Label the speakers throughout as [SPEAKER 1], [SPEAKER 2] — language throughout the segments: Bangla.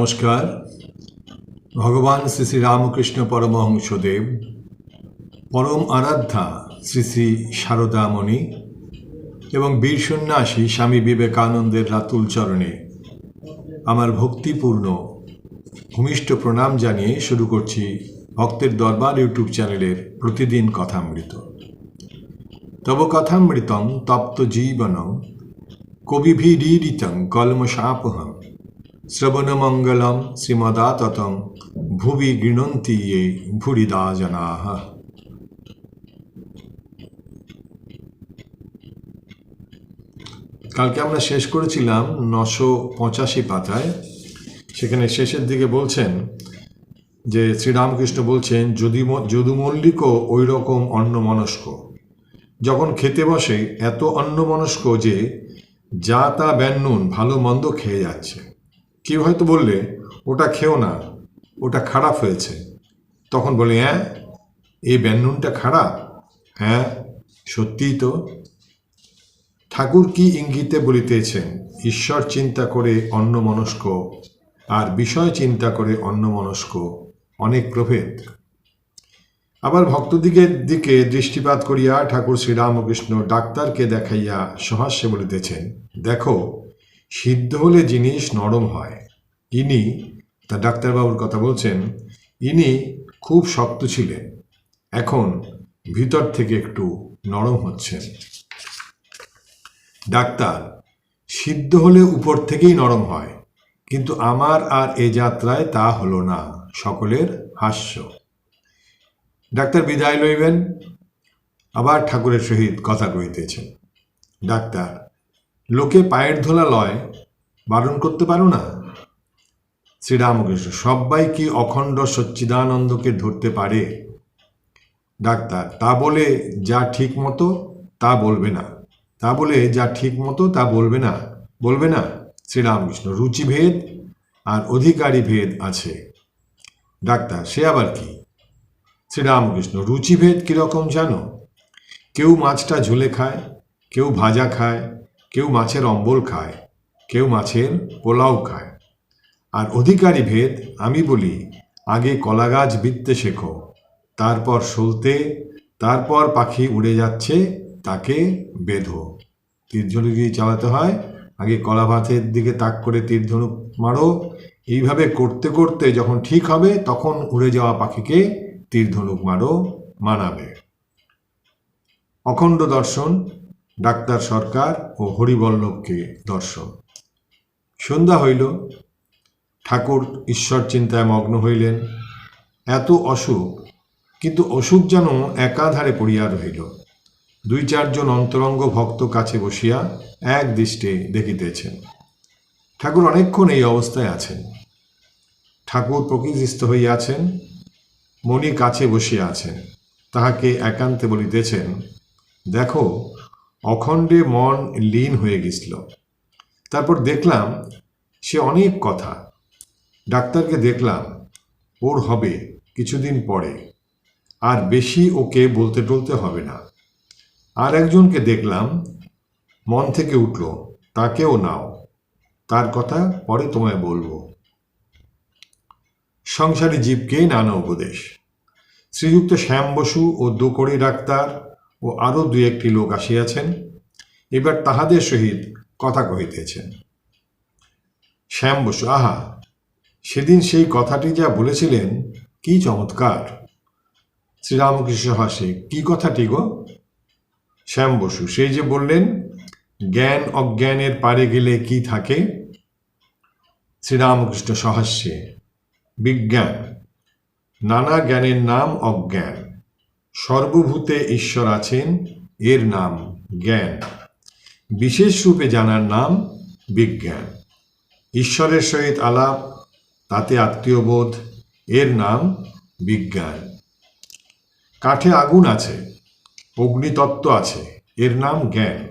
[SPEAKER 1] নমস্কার। ভগবান শ্রী শ্রী রামকৃষ্ণ পরমহংসদেব, পরম আরাধ্যা শ্রী শ্রী শারদামণি এবং বীর সন্ন্যাসী স্বামী বিবেকানন্দের রাতুল চরণে আমার ভক্তিপূর্ণ, ভূমিষ্ঠ প্রণাম জানিয়ে শুরু করছি ভক্তের দরবার ইউটিউব চ্যানেলের প্রতিদিন কথামৃত। তব কথামৃতং তপ্ত জীবনং কবিভিরীড়িতং কলমশাপহম শ্রবণমঙ্গলম শ্রীমদাততং ভুবি গৃণন্তি ये ভুরিদা জনাহ কালকে আমরা শেষ করেছিলাম নশো পঁচাশি পাতায়। সেখানে শেষের দিকে বলছেন যে শ্রীরামকৃষ্ণ বলছেন, যদি ম- যদু মল্লিকও ওই রকম অন্নমনস্ক। যখন খেতে বসে, এত অন্নমনস্ক যে যা তা ব্যান্নুন ভালো মন্দ খেয়ে যাচ্ছে। কেউ হয়তো বললে, ওটা খেও না, ওটা খারাপ হয়েছে। তখন বলে হ্যাঁ এই ব্যঞ্জনটা খারাপ। হ্যাঁ সত্যিই তো। ঠাকুর কি ইঙ্গিতে বলিতেছেন? ঈশ্বর চিন্তা করে অন্যমনস্ক আর বিষয় চিন্তা করে অন্যমনস্ক। অনেক প্রভেদ। আবার ভক্তদিগের দিকে দৃষ্টিপাত করিয়া ঠাকুর শ্রীরামকৃষ্ণ ডাক্তারকে দেখাইয়া সহাস্যে বলিতেছেন, দেখো সিদ্ধ হলে জিনিস নরম হয়। ইনি, তা ডাক্তারবাবুর কথা বলছেন, ইনি খুব শক্ত ছিলেন। এখন ভিতর থেকে একটু নরম হচ্ছেন। ডাক্তার, সিদ্ধ হলে উপর থেকেই নরম হয়, কিন্তু আমার আর এ যাত্রায় তা হলো না, সকলের হাস্য। ডাক্তার বিদায় লইবেন, আবার ঠাকুরের সহিত কথা কহিতেছেন। ডাক্তার লোকে পায়ের ধোলা লয়, বারণ করতে পারো না? শ্রীরামকৃষ্ণ সবাই কি অখণ্ড সচ্চিদানন্দকে ধরতে পারে? ডাক্তার, তা বলে যা ঠিক মতো তা বলবে না। তা বলে যা ঠিক মতো তা বলবে না। বলবে না? শ্রীরামকৃষ্ণ, রুচিভেদ আর অধিকারী ভেদ আছে। ডাক্তার, সে আবার কি? শ্রীরামকৃষ্ণ, রুচিভেদ কীরকম জানো? কেউ মাছটা ঝুলে খায়, কেউ ভাজা খায় কেউ মাছের অম্বল খায়, কেউ মাছের পোলাও খায়। আর অধিকারী ভেদ আমি বলি, আগে কলা গাছ বিত্তে শেখো, তারপর সলতে, তারপর পাখি উড়ে যাচ্ছে, তাকে বেঁধো। তীরধনুক দিয়ে চালাতে হয়, আগে কলা ভাতের দিকে তাক করে তীরধনুক মারো। এইভাবে করতে করতে যখন ঠিক হবে, তখন উড়ে যাওয়া পাখিকে তীরধনুক মারো, মানাবে। অখণ্ড দর্শন ডাক্তার সরকার ও হরিবল্লভকে দর্শন। সন্ধ্যা হইল, ঠাকুর ঈশ্বর চিন্তায় মগ্ন হইলেন। এত অসুখ, কিন্তু অসুখ যেন একাধারে পড়িয়া রহিল। দুই চারজন অন্তরঙ্গ ভক্ত কাছে বসিয়া এক দৃষ্টে দেখিতেছেন। ঠাকুর অনেকক্ষণ এই অবস্থায় আছেন। ঠাকুর প্রকৃতিস্থ হইয়াছেন মণি কাছে বসিয়া আছেন। তাহাকে একান্তে বলিতেছেন, দেখো অখণ্ডে মন লীন হয়ে গেছিল। তারপর দেখলাম সে অনেক কথা। ডাক্তারকে দেখলাম, ওর হবে কিছুদিন পরে। আর বেশি ওকে বলতে টলতে হবে না। আর একজনকে দেখলাম, মন থেকে উঠল, তাকেও নাও। তার কথা পরে তোমায় বলব। সংসারী জীবকে নানা উপদেশ। শ্রীযুক্ত শ্যাম বসু ও দোকড়ি ডাক্তার ও আরও দুই একটি লোক আসিয়াছেন। এবার তাহাদের সহিত কথা কহিতেছেন। শ্যাম বসু, আহা, সেদিন সেই কথাটি যা বলেছিলেন, কি চমৎকার। শ্রীরামকৃষ্ণ হাসে কি কথাটি গো? শ্যাম বসু, সেই যে বললেন, জ্ঞান অজ্ঞানের পারে গেলে কি থাকে? শ্রীরামকৃষ্ণ সহাস্যে বিজ্ঞান, নানা জ্ঞানের নাম অজ্ঞান। সর্বভূতে ঈশ্বর আছেন, এর নাম জ্ঞান। বিশেষ রূপে জানার নাম বিজ্ঞান। ঈশ্বরের সহিত আলাপ, তাতে আত্মীয়বোধ, এর নাম বিজ্ঞান। কাঠে আগুন আছে, অগ্নিতত্ত্ব আছে, এর নাম জ্ঞান।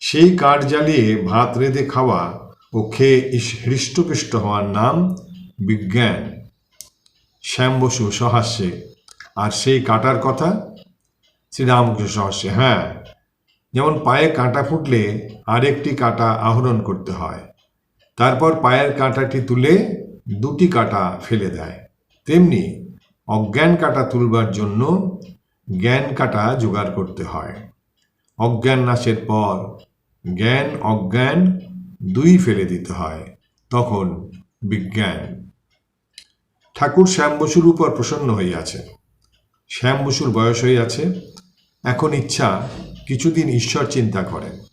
[SPEAKER 1] সেই কাঠ জ্বালিয়ে ভাত রেঁধে খাওয়া ও খেয়ে হৃষ্টপুষ্ট হওয়ার নাম বিজ্ঞান। শ্যাম বসু সহাস্যে আর সেই কাটার কথা শ্রীরামকৃষ্ণ সহাস্যে হ্যাঁ। যেমন পায়ে কাঁটা ফুটলে আরেকটি কাঁটা আহরণ করতে হয়, তারপর পায়ের কাঁটাটি তুলে দুটি কাঁটা ফেলে দেয়। তেমনি অজ্ঞান কাটা তুলবার জন্য জ্ঞান কাটা জোগাড় করতে হয়। অজ্ঞান নাশের পর জ্ঞান, অজ্ঞান দুই ফেলে দিতে হয়, তখন বিজ্ঞান। ঠাকুর শ্যাম বসুর উপর প্রসন্ন হইয়াছে শ্যাম বসুর বয়স হইয়াছে এখন ইচ্ছা, কিছুদিন ঈশ্বর চিন্তা করেন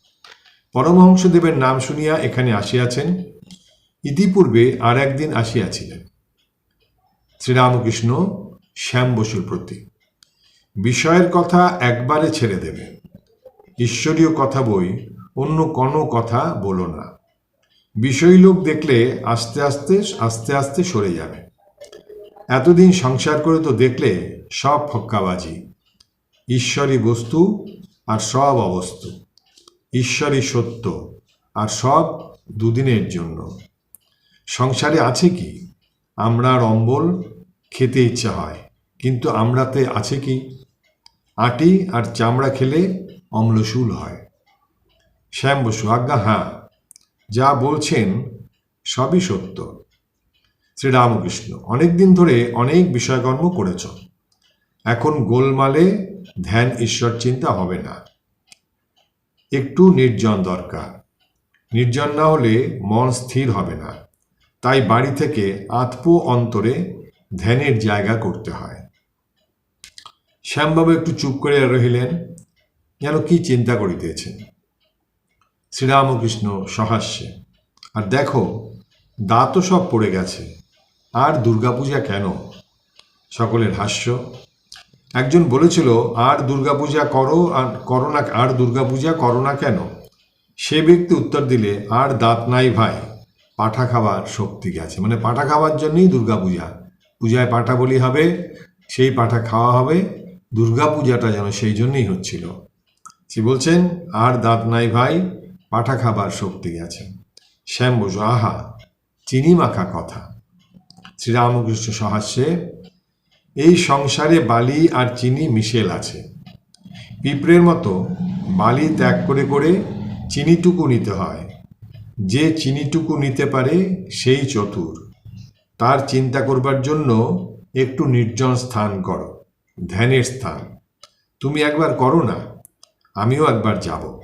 [SPEAKER 1] পরমহংসদেবের নাম শুনিয়া এখানে আসিয়াছেন। ইতিপূর্বে আর একদিন আসিয়াছিলেন। শ্রীরামকৃষ্ণ শ্যাম বসুর প্রতি। বিষয়ের কথা একবারে ছেড়ে দেবে। ঈশ্বরীয় কথা বই, অন্য কোনো কথা বলো না। বিষয়ী লোক দেখলে আস্তে আস্তে আস্তে আস্তে সরে যাবে। এতদিন সংসার করে তো দেখলে সব ফক্কাবাজি ঈশ্বরী বস্তু আর সব অবস্তু। ঈশ্বরই সত্য আর সব দুদিনের জন্য। সংসারে আছে কি? আমরা অম্বল খেতে ইচ্ছা হয়, কিন্তু আমরাতে আছে কি? আটি আর চামড়া খেলে অম্লশূল হয়। শ্যাম বসু আজ্ঞা হ্যাঁ যা বলছেন সবই সত্য। শ্রীরামকৃষ্ণ, অনেক দিন ধরে অনেক বিষয়কর্ম করেছ। এখন গোলমালে ধ্যান ঈশ্বর চিন্তা হবে না। একটু নির্জন দরকার। নির্জন না হলে মন স্থির হবে না। তাই বাড়ি থেকে আত্ম অন্তরে ধ্যানের জায়গা করতে হয়। শ্যামবাবু একটু চুপ করে রহিলেন যেন কি চিন্তা করিতেছেন? শ্রীরামকৃষ্ণ সহাস্যে। আর দেখো দাঁতও সব পড়ে গেছে। আর দুর্গাপূজা কেন? সকলের হাস্য। একজন বলেছিল, আর দুর্গাপূজা করো আর করো না আর দুর্গাপূজা করো না কেন? সে ব্যক্তি উত্তর দিলে, আর দাঁত নাই ভাই, পাঠা খাওয়ার শক্তি গেছে। মানে পাঠা খাওয়ার জন্যই দুর্গাপূজা। পূজায় পাঠা বলি হবে, সেই পাঠা খাওয়া হবে, দুর্গাপূজাটা যেন সেই জন্যই হচ্ছিল। সে বলছেন? আর দাঁত নাই ভাই, পাঠা খাবার শক্তি গেছে। শ্যাম বসু আহা, চিনি মাখা কথা। শ্রীরামকৃষ্ণ সহাস্যে এই সংসারে বালি আর চিনি মিশেল আছে। পিঁপড়ের মতো বালি ত্যাগ করে করে চিনিটুকু নিতে হয়। যে চিনিটুকু নিতে পারে সেই চতুর। তার চিন্তা করবার জন্য একটু নির্জন স্থান করো, ধ্যানের স্থান। তুমি একবার করো না, আমিও একবার যাব।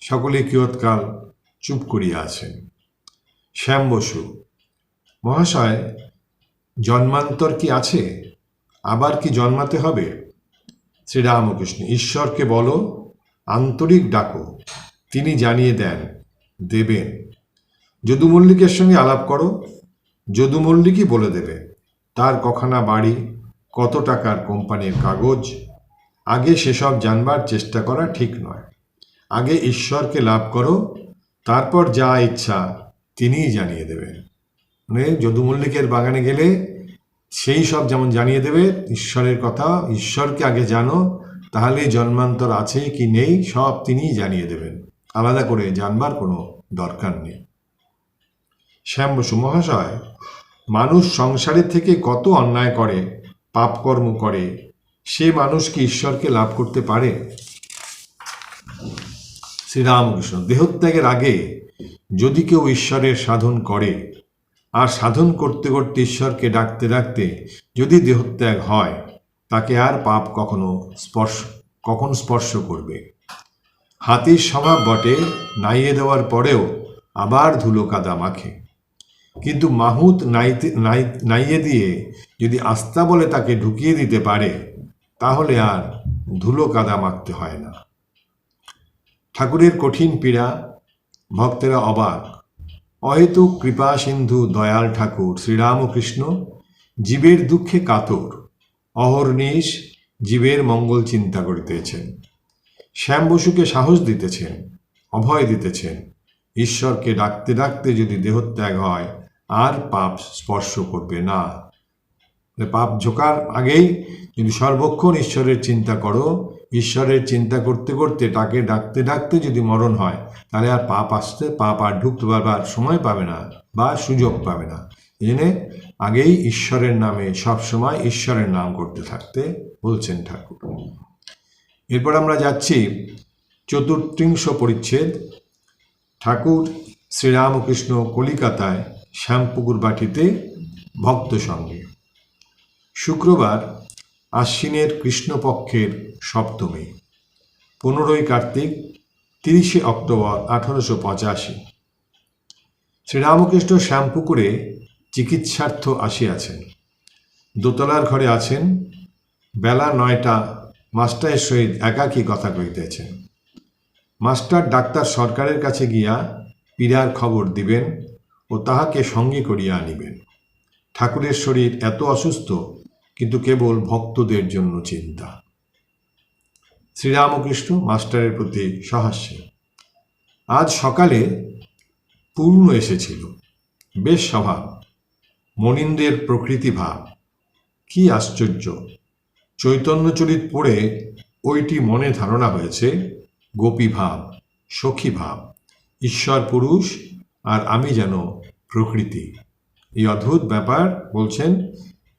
[SPEAKER 1] সকলে কিয়ৎকাল চুপ করিয়া আছেন। শ্যাম বসু, মহাশয় জন্মান্তর কি আছে? আবার কি জন্মাতে হবে? শ্রীরামকৃষ্ণ, ঈশ্বরকে বলো, আন্তরিক ডাকো। তিনি জানিয়ে দেন, দেবেন। যদু মল্লিকের সঙ্গে আলাপ করো। যদু মল্লিকই বলে দেবে, তার কখানা বাড়ি, কত টাকার কোম্পানির কাগজ? আগে সেসব জানবার চেষ্টা করা ঠিক নয়। আগে ঈশ্বরকে লাভ করো, তারপর যা ইচ্ছা, তিনিই জানিয়ে দেবেন। মানে যদু মল্লিকের বাগানে গেলে সেই সব যেমন জানিয়ে দেবে, ঈশ্বরের কথা, ঈশ্বরকে আগে জানো, তাহলে জন্মান্তর আছে কি নেই, সব তিনিই জানিয়ে দেবেন। আলাদা করে জানবার কোনো দরকার নেই। শ্যাম বসু মহাশয়, মানুষ সংসারের থেকে কত অন্যায় করে, পাপকর্ম করে, সে মানুষ কি ঈশ্বরকে লাভ করতে পারে? শ্রীরামকৃষ্ণ, দেহত্যাগের আগে যদি কেউ ঈশ্বরের সাধন করে আর সাধন করতে করতে ঈশ্বরকে ডাকতে ডাকতে যদি দেহত্যাগ হয়, তাকে আর পাপ কখনো স্পর্শ, কখন স্পর্শ করবে? হাতির স্বভাব বটে, নাইয়ে দেওয়ার পরেও আবার ধুলো কাদা মাখে। কিন্তু মাহুত নাইতে, নাই, নাইয়ে দিয়ে যদি আস্থা বলে তাকে ঢুকিয়ে দিতে পারে, তাহলে আর ধুলো কাদা মাখতে হয় না। ঠাকুরের কঠিন পীড়া, ভক্তেরা অবাক। অহেতুক কৃপা সিন্ধু দয়াল ঠাকুর শ্রীরামকৃষ্ণ, জীবের দুঃখে কাতর অহর্নিশ জীবের মঙ্গল চিন্তা করিতেছেন। শ্যাম বসুকে সাহস দিতেছেন, অভয় দিতেছেন। ঈশ্বরকে ডাকতে ডাকতে যদি দেহত্যাগ হয়, আর পাপ স্পর্শ করবে না। পাপ ঝোকার আগেই যদি সর্বক্ষণ ঈশ্বরের চিন্তা করো ঈশ্বরের চিন্তা করতে করতে, তাকে ডাকতে ডাকতে যদি মরণ হয়, তাহলে আর পাপ আসতে, পাপ আর ঢুকতে পারবার সময় পাবে না বা সুযোগ পাবে না। জন্যে আগেই ঈশ্বরের নামে সব সময় ঈশ্বরের নাম করতে থাকতে বলছেন ঠাকুর। এরপর আমরা যাচ্ছি চতুর্থিংশ পরিচ্ছেদ। ঠাকুর শ্রীরামকৃষ্ণ কলিকাতায় শ্যামপুকুর বাটিতে ভক্ত সঙ্গে। শুক্রবার আশ্বিনের কৃষ্ণপক্ষের সপ্তমী, পনেরোই কার্তিক, তিরিশে অক্টোবর আঠারোশো পঁচাশি। শ্রীরামকৃষ্ণ শ্যামপুকুরে চিকিৎসার্থ আসিয়াছেন। দোতলার ঘরে আছেন। বেলা নয়টা, মাস্টারের সহিত একাকী কথা কইতেছেন মাস্টার ডাক্তার সরকারের কাছে গিয়া পীড়ার খবর দিবেন ও তাহাকে সঙ্গে করিয়া আনিবেন। ঠাকুরের শরীর এত অসুস্থ, কিন্তু কেবল ভক্তদের জন্য চিন্তা। শ্রীরামকৃষ্ণ মাস্টারের প্রতি সহাস্য। আজ সকালে পূর্ণ এসেছিল। বেশ স্বভাব মনিন্দের প্রকৃতি ভাব। কি আশ্চর্য। চৈতন্যচরিত পড়ে ওইটি মনে ধারণা হয়েছে, গোপী ভাব, সখী ভাব, ঈশ্বর পুরুষ আর আমি যেন প্রকৃতি। এই অদ্ভুত ব্যাপার বলছেন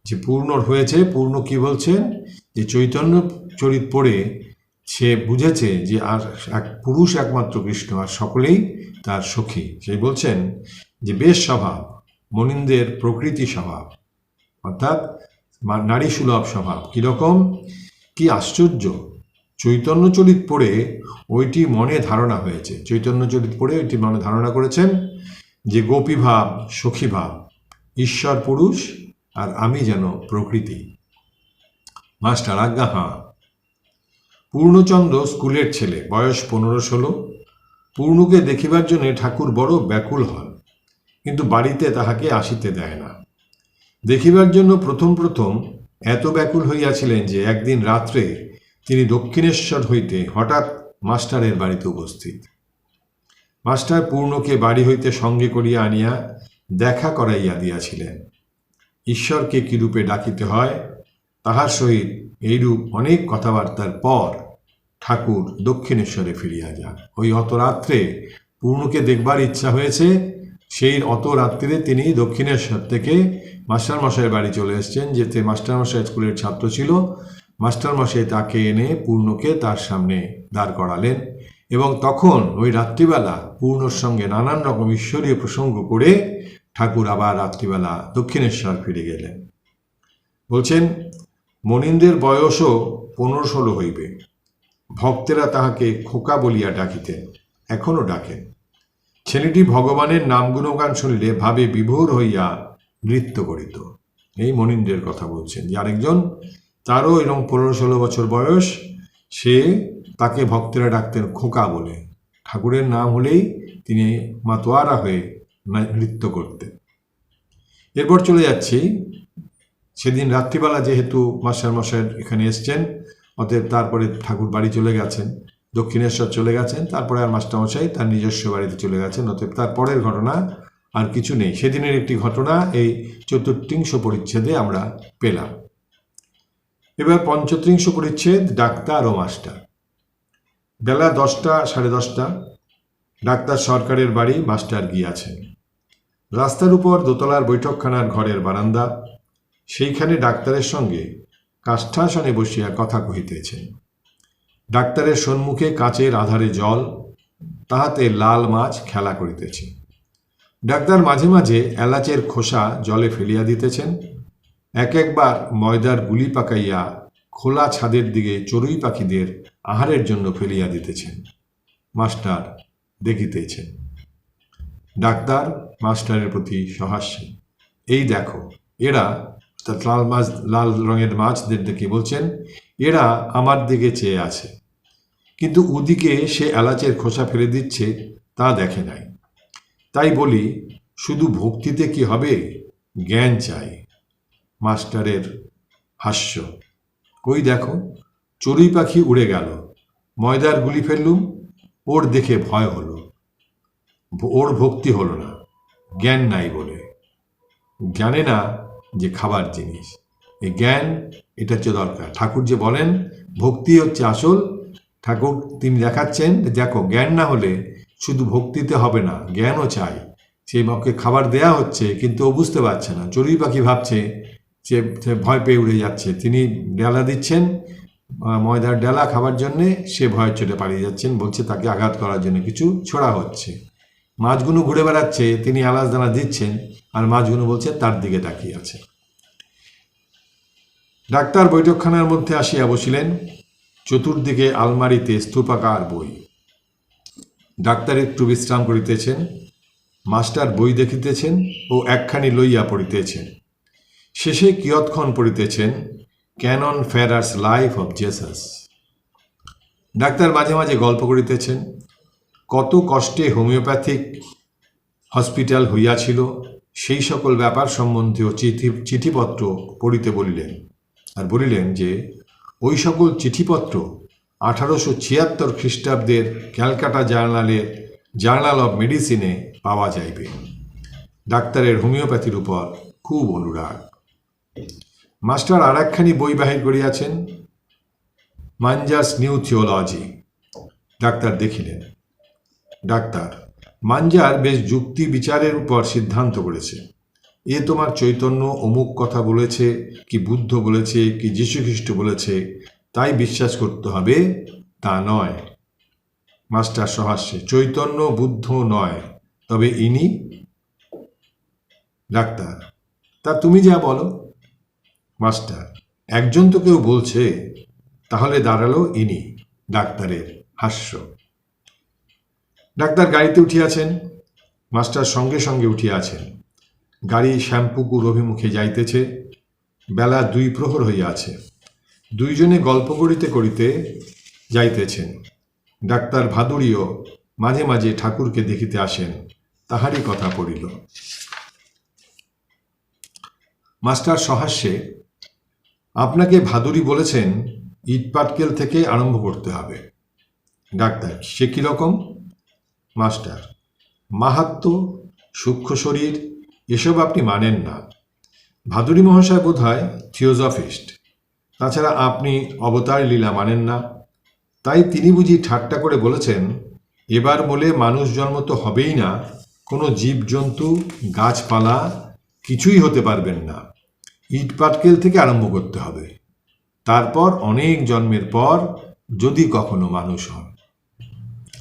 [SPEAKER 1] যে পূর্ণর হয়েছে, পূর্ণ কি বলছেন? যে চৈতন্য চরিত পড়ে সে বুঝেছে যে আর এক পুরুষ একমাত্র কৃষ্ণ আর সকলেই তার সখী। সেই বলছেন যে, বেশ স্বভাব, মনিন্দের প্রকৃতি স্বভাব, অর্থাৎ নারী সুলভ স্বভাব। কীরকম কি আশ্চর্য! চৈতন্য চরিত পড়ে ওইটি মনে ধারণা হয়েছে। চৈতন্য চরিত পড়ে ওইটি মনে ধারণা করেছেন যে, গোপী ভাব, সখী ভাব, ঈশ্বর পুরুষ আর আমি যেন প্রকৃতি। মাস্টার আজ্ঞা, হাঁ। পূর্ণচন্দ্র স্কুলের ছেলে, বয়স পনেরো ষোলো। পূর্ণকে দেখিবার জন্য ঠাকুর বড় ব্যাকুল হন, কিন্তু বাড়িতে তাহাকে আসিতে দেয় না। দেখিবার জন্য প্রথম প্রথম এত ব্যাকুল হইয়াছিলেন যে একদিন রাত্রে তিনি দক্ষিণেশ্বর হইতে হঠাৎ মাস্টারের বাড়িতে উপস্থিত। মাস্টার পূর্ণকে বাড়ি হইতে সঙ্গে করিয়া আনিয়া দেখা করাইয়া দিয়াছিলেন। ঈশ্বরকে কিরূপে ডাকিতে হয় তাহার সহিত এইরূপ অনেক কথাবার্তার পর ঠাকুর দক্ষিণেশ্বরে ফিরিয়া যান। ওই অত রাত্রে পূর্ণকে দেখবার ইচ্ছা হয়েছে, সেই অত রাত্রিরে তিনি দক্ষিণেশ্বর থেকে মাস্টারমশাইয়ের বাড়ি চলে এসেছেন, যেতে মাস্টারমশাই স্কুলের ছাত্র ছিল। মাস্টারমশাই তাকে এনে পূর্ণকে তার সামনে দাঁড় করালেন এবং তখন ওই রাত্রিবেলা পূর্ণর সঙ্গে নানান রকম ঈশ্বরীয় প্রসঙ্গ করে ঠাকুর আবার রাত্রিবেলা দক্ষিণেশ্বর ফিরে গেলেন। বলছেন মনিন্দের বয়সও পনেরো ষোলো হইবে। ভক্তেরা তাহাকে খোকা বলিয়া ডাকিতেন, এখনও ডাকেন। ছেলেটি ভগবানের নাম গুণগান শুনিলে ভাবে বিভোর হইয়া নৃত্য করিত। এই মনিন্দ্রের কথা বলছেন যে আরেকজন, তারও এরকম পনেরো ষোলো বছর বয়স, সে তাকে ভক্তেরা ডাকতেন খোকা বলে। ঠাকুরের নাম হলেই তিনি মাতোয়ারা হয়ে নৃত্য করতেন। এরপর চলে যাচ্ছি সেদিন রাত্রিবেলা যেহেতু মাস্টার মশাই এখানে এসছেন, অতএব তারপরে ঠাকুর বাড়ি চলে গেছেন, দক্ষিণেশ্বর চলে গেছেন, তারপরে আর মাস্টারমশাই তার নিজস্ব বাড়িতে চলে গেছেন, অতএব তার পরের ঘটনা আর কিছু নেই। সেদিনের একটি ঘটনা এই চতুর্থিংশ পরিচ্ছেদে আমরা পেলাম। এবার পঞ্চত্রিংশ পরিচ্ছেদ, ডাক্তার ও মাস্টার। বেলা দশটা, সাড়ে দশটা, ডাক্তার সরকারের বাড়ি, মাস্টার গিয়াছেন। রাস্তার উপর দোতলার বৈঠকখানার ঘরের বারান্দা সেইখানে ডাক্তারের সঙ্গে কাষ্ঠাসনে বসিয়া কথা কহিতেছেন ডাক্তারের সম্মুখে কাচের আধারে জল, তাহাতে লাল মাছ খেলা করিতেছে। ডাক্তার মাঝে মাঝে এলাচের খোসা জলে ফেলিয়া দিতেছেন। এক একবার ময়দার গুলি পাকাইয়া খোলা ছাদের দিকে চড়ুই পাখিদের আহারের জন্য ফেলিয়া দিতেছেন। মাস্টার দেখিতেছেন। ডাক্তার মাস্টারের প্রতি সহাস্যে, এই দেখো, এরা লাল মাছ, লাল রঙের মাছদের দেখে বলছেন, এরা আমার দিকে চেয়ে আছে। কিন্তু ওদিকে সে এলাচের খোসা ফেলে দিচ্ছে, তা দেখে নাই। তাই বলি, শুধু ভক্তিতে কি হবে? জ্ঞান চাই। মাস্টারের হাস্য। কই দেখো, চড়ুই পাখি উড়ে গেল। ময়দার গুলি ফেললুম, ওর দেখে ভয় হলো। ওর ভক্তি হলো না। জ্ঞান নাই বলে। জানে না যে খাবার জিনিস। এই জ্ঞান, এটা হচ্ছে দরকার। ঠাকুর যে বলেন, ভক্তি হচ্ছে আসল। ঠাকুর তিনি দেখাচ্ছেন দেখো, জ্ঞান না হলে শুধু ভক্তিতে হবে না, জ্ঞানও চাই। সেই মকে খাবার দেয়া হচ্ছে, কিন্তু ও বুঝতে পারছে না। চড়ুই পাখি ভাবছে যে সে ভয় পেয়ে উড়ে যাচ্ছে। তিনি ডেলা দিচ্ছেন ময়দার ডেলা খাবার জন্যে। সে ভয় চটে পালিয়ে যাচ্ছেন, বলছে তাকে আঘাত করার জন্য কিছু ছোড়া হচ্ছে। মাছগুলো ঘুরে বেড়াচ্ছে, তিনি আলাস দানা দিচ্ছেন। আর মাঝগুলো বলছে, তার দিকে তাকিয়ে আছে। ডাক্তার বৈঠকখানার মধ্যে আসিয়া বসিলেন। চতুর্দিকে আলমারিতে স্তূপাকার বই। ডাক্তার একটু বিশ্রাম করিতেছেন। মাস্টার বই দেখিতেছেন ও একখানি লইয়া পড়িতেছেন। শেষে কিয়ৎক্ষণ পড়িতেছেন, canon Farrar's life of Jesus doctor মাঝে মাঝে গল্প করিতেছেন, কত কষ্টে হোমিওপ্যাথিক হসপিটাল হইয়াছিল সেই সকল ব্যাপার সম্বন্ধীয় চিঠি, চিঠিপত্র পড়িতে বলিলেন। আর বলিলেন যে, ওই সকল চিঠিপত্র আঠারোশো ছিয়াত্তর খ্রিস্টাব্দের ক্যালকাটা জার্নালে, জার্নাল অব মেডিসিনে পাওয়া যাইবে। ডাক্তারের হোমিওপ্যাথির উপর খুব অনুরাগ। মাস্টার আর একখানি বই বাহির করিয়াছেন, মাঞ্জাস নিউ থিওলজি। ডাক্তার দেখিলেন। ডাক্তার মাঞ্জার বেশ যুক্তি বিচারের উপর সিদ্ধান্ত করেছে। এ তোমার চৈতন্য অমুক কথা বলেছে, কি বুদ্ধ বলেছে, কি যীশুখ্রিস্ট বলেছে, তাই বিশ্বাস করতে হবে, তা নয়। মাস্টার সহাস্যে চৈতন্য বুদ্ধ নয়, তবে ইনি ডাক্তার। তা তুমি যা বলো। মাস্টার, একজন তো কেউ বলছে, তাহলে দাঁড়াল ইনি, ডাক্তারের হাস্য। ডাক্তার গাড়িতে উঠিয়াছেন মাস্টার সঙ্গে সঙ্গে উঠিয়াছেন গাড়ি শ্যাম্পুকুর অভিমুখে যাইতেছে, বেলা দুই প্রহর হইয়াছে দুইজনে গল্প করিতে করিতে যাইতেছেন। ডাক্তার ভাদুরীও মাঝে মাঝে ঠাকুরকে দেখিতে আসেন, তাহারই কথা পড়িল। মাস্টার সহাস্যে, আপনাকে ভাদুরী বলেছেন, ইটপাটকেল থেকে আরম্ভ করতে হবে। ডাক্তার, সে কীরকম মাস্টার। মাহাত্ম, সূক্ষ্ম শরীর, এসব আপনি মানেন না। ভাদুরী মহাশয় বোধ হয় থিওজফিস্ট তাছাড়া আপনি অবতার লীলা মানেন না। তাই তিনি বুঝি ঠাট্টা করে বলেছেন, এবার বলে মানুষ জন্ম তো হবেই না, কোনো জীবজন্তু, গাছপালা কিছুই হতে পারবেন না। ইট পাটকেল থেকে আরম্ভ করতে হবে। তারপর অনেক জন্মের পর যদি কখনো মানুষ হন।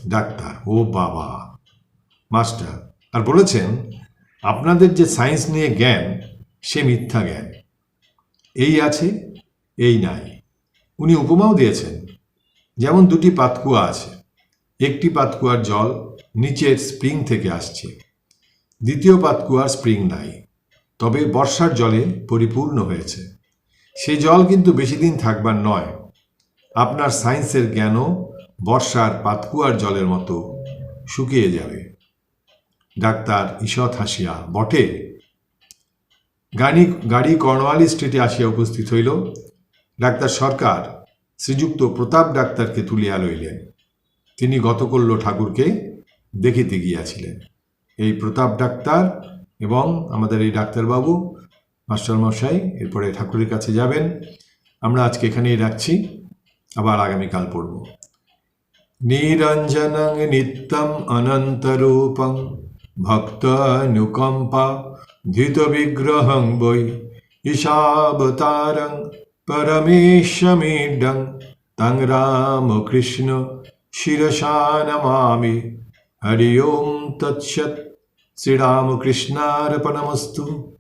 [SPEAKER 1] ডাক্তার, ও বাবা। মাস্টার, আর বলেছেন, আপনাদের যে সায়েন্স নিয়ে জ্ঞান, সে মিথ্যা জ্ঞান। এই আছে, এই নাই। উনি উপমাও দিয়েছেন, যেমন দুটি পাতকুয়া আছে। একটি পাতকুয়ার জল নিচের স্প্রিং থেকে আসছে। দ্বিতীয় পাতকুয়ার স্প্রিং নাই, তবে বর্ষার জলে পরিপূর্ণ হয়েছে। সে জল কিন্তু বেশি দিন থাকবার নয়। আপনার সায়েন্সের জ্ঞানও বর্ষার পাতকুয়ার জলের মতো শুকিয়ে যাবে। ডাক্তার ঈষৎ হাসিয়া, বটে? গাড়ি গাড়ি কর্নওয়ালি স্ট্রিটে আসিয়া উপস্থিত হইল। ডাক্তার সরকার শ্রীযুক্ত প্রতাপ ডাক্তারকে তুলিয়া লইলেন। তিনি গতকল্য ঠাকুরকে দেখিতে গিয়াছিলেন। এই প্রতাপ ডাক্তার এবং আমাদের এই ডাক্তারবাবু মাস্টারমশাই এরপরে ঠাকুরের কাছে যাবেন। আমরা আজকে এখানেই রাখছি। আবার আগামীকাল পড়ব। निरञ्जनं नित्यम् अनन्तरूपं भक्तानुकम्पा धितविग्रहं वै ईशावतारं परमेशमीढं तं रामकृष्ण शिरसा नमामि हरि ओं तत्सत्। श्रीरामकृष्णार्पणमस्तु।